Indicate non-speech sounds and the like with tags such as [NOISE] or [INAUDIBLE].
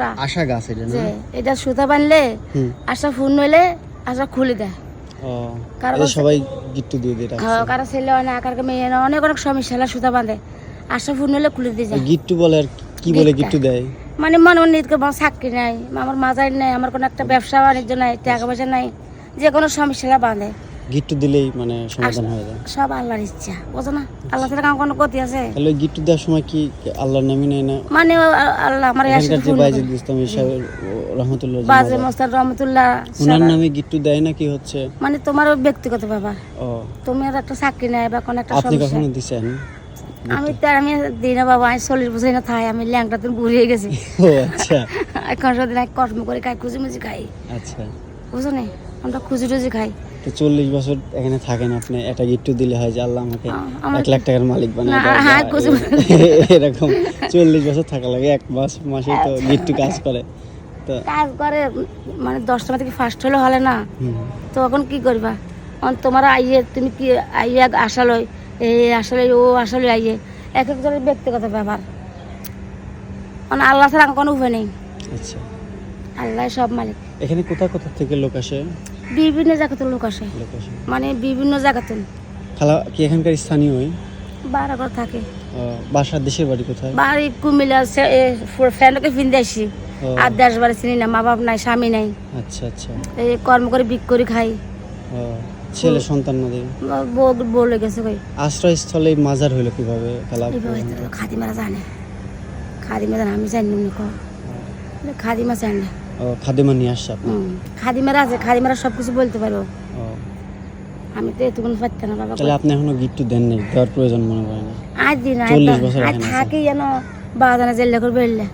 আশা। আশা গাছ এটা না? এটা সুতা বানলে আশা ফোন নইলে আশা খুলে দেয়। ও কারও সবাই গিট্টু দিয়ে দিয়ে হ্যাঁ, কারও ছেলে হয় না কারও মেয়ে অনেক অনেক সমস্যা হলে সুতা বাঁধে। আশা ফোন নইলে খুলে দিয়ে যায়। গিট্টু বলে আর কি বলে গিট্টা। দেয়? মানে মনে মনে আমার চাকরি নাই আমার মাজার নাই আমার কোনো একটা ব্যবসা বাণিজ্য নাই টাকা পয়সা নাই যে কোনো সমস্যা বাঁধে। গিট্টু দিলেই মানে সমাধান হয়ে যায়। সব আল্লাহর ইচ্ছা বোঝো না? আল্লাহ কাম কোনো ক্ষতি আছে? তাহলে গিট্টু দেওয়ার সময় কি আল্লাহর নামই নেয় না? মানে আল্লাহ আমার এখানকার যে বাইজিদ ইসলামী সাহেব রহমতুল্লাহ বাজে রহমতুল্লাহ ওনার নামে গিট্টু দেয় না কি হচ্ছে? মানে তোমার ব্যক্তিগত ব্যাপার। ও। তুমি একটা চাকরি নাই বা কোনো একটা আপনি কখনো দিছেন? আমি তো আমি দিই না বাবা আমি চল্লিশ বছর না থাই আমি ল্যাংটা তুমি বুড়িয়ে গেছি। ও আচ্ছা। এখন সদিন এক কর্ম করে খাই খুঁজি মুজি খাই। আচ্ছা। বুঝো নি? আমরা খুঁজি টুজি খাই। তো চল্লিশ বছর এখানে থাকেন আপনি একটা গিট্টু দিলে হয় যে আল্লাহ আমাকে এক লাখ টাকার মালিক বানায় হ্যাঁ, এ- [LAUGHS] এরকম চল্লিশ বছর থাকা লাগে এক মাস মাসে তো গিট্টু কাজ করে। তো কাজ করে মানে দশটা থেকে ফার্স্ট হলে হলে না তো এখন কি করবা? তোমার আইয়ে তুমি কি আইয়ে আসালই এই আসলে ও আসলে আইয়ে এক একজনের ব্যক্তিগত ব্যাপার। মানে আল্লাহ ছাড়া কোনো উপায় নেই। আচ্ছা। আল্লাহ সব মালিক। এখানে কোথা কোথা থেকে লোক আসে? বিভিন্ন জায়গাতে লোক আসে। লোক আসে। মানে বিভিন্ন জায়গাতে। খালা কি এখানকার স্থানীয় বারা করে থাকে। বাসার দেশের বাড়ি কোথায়? বাড়ি কুমিল্লা ফিনতে আসি। ও, আর দেশ বাড়ি চিনি না মা বাপ নাই স্বামী নাই। আচ্ছা আচ্ছা। এই কর্ম করে বিক করে খাই। ছেলে সন্তান নদী বলে গেছে কই? আশ্রয়স্থলে মাজার হইল কীভাবে খালা খাদিমারা জানে। খাদিমা জানে আমি জানি না কো খাদিমা জানে। খাদেমা নিয়ে আসছে আপনি। খাদিমারা আছে খাদিমারা সব কিছু বলতে পারব। আমি তো এতক্ষণ পারতাম না বাবা তাহলে আপনি এখনও গিট্টু দেন নাই দেওয়ার প্রয়োজন মনে করেন। না আজ দিন আজ থাকি যেন বাজানে জেলে করে বেরলে